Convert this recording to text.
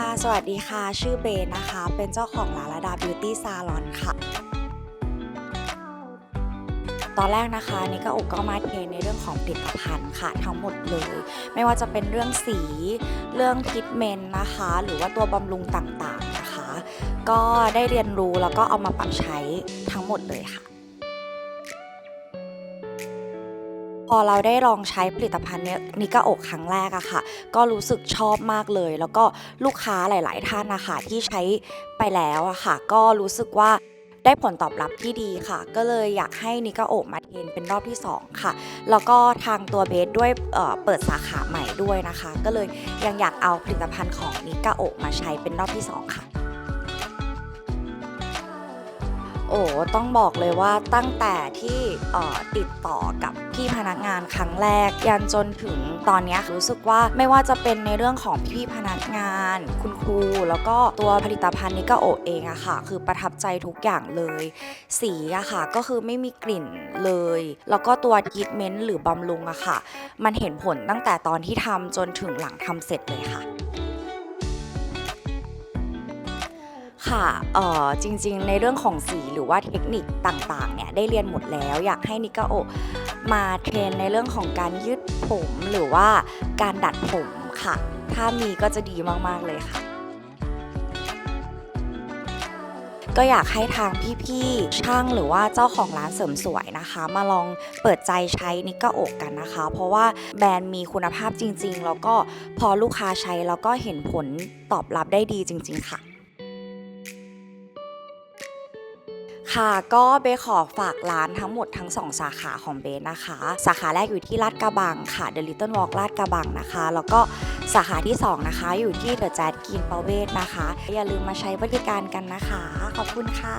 ค่ะ สวัสดีค่ะ ชื่อเบนนะคะ เป็นเจ้าของร้านระดาบิวตี้ซาลอนค่ะ ตอนแรกนะคะนี่ก็อกก็มาเทรนในเรื่องของผลิตภัณฑ์ค่ะ ทั้งหมดเลย ไม่ว่าจะเป็นเรื่องสี เรื่องพิทเมนต์นะคะ หรือว่าตัวบำรุงต่างๆนะคะ ก็ได้เรียนรู้แล้วก็เอามาปรับใช้ทั้งหมดเลยค่ะ อเราได้ลองใช้ผลิตภัณฑ์เนี้ยนิกาอกครั้งแรกอะค่ะ ก็รู้สึกชอบมากเลย แล้วก็ลูกค้าหลาย ๆ ท่านนะคะที่ใช้ไปแล้วอะค่ะ ก็รู้สึกว่าได้ผลตอบรับที่ดีค่ะ ก็เลยอยากให้นิกาอกมาเทนเป็นรอบที่ 2 ค่ะ แล้วก็ทางตัวเบสด้วยเเปิดสาขาใหม่ด้วยนะคะ ก็เลยยังอยากเอาผลิตภัณฑ์ของนิกาอกมาใช้เป็นรอบที่ 2 ค่ะโอ้ต้องบอกเลยว่าตั้งแต่ที่ติดต่อกับ พี่พนักงานครั้งแรก ยันจนถึงตอนนี้รู้สึกว่าไม่ว่าจะเป็นในเรื่องของพี่พนักงาน คุณครู แล้วก็ตัวผลิตภัณฑ์นิกาโอเองอะค่ะ คือประทับใจทุกอย่างเลย สีอะค่ะก็คือไม่มีกลิ่นเลย แล้วก็ตัวทรีทเมนต์หรือบำรุงอะค่ะ มันเห็นผลตั้งแต่ตอนที่ทำจนถึงหลังทำเสร็จเลยค่ะค่ะเออจริงๆ ในเรื่องของสีหรือว่าเทคนิคต่างๆ เนี่ย ได้เรียนหมดแล้ว อยากให้นิกาโอ มาเทรนในเรื่องของการยืดผมหรือว่าการดัดผมค่ะ ถ้ามีก็จะดีมาก ๆ เลยค่ะ ก็อยากให้ทางพี่ๆช่างหรือว่าเจ้าของร้านเสริมสวยนะคะ มาลองเปิดใจใช้นิกาอกกันนะคะ เพราะว่าแบรนด์มีคุณภาพจริง ๆ แล้วก็พอลูกค้าใช้แล้วก็เห็นผลตอบรับได้ดีจริง ๆ ค่ะ ค่ะก็เบขอฝากร้านทั้งหมดทั้ง 2 สาขาของเบนะคะ สาขาแรกอยู่ที่ลาดกระบังค่ะ The Little Walk ลาดกระบังนะคะ แล้วก็สาขาที่ 2 นะคะ อยู่ที่ The Jazz กินประเวศนะคะ อย่าลืมมาใช้บริการกันนะคะ ขอบคุณค่ะ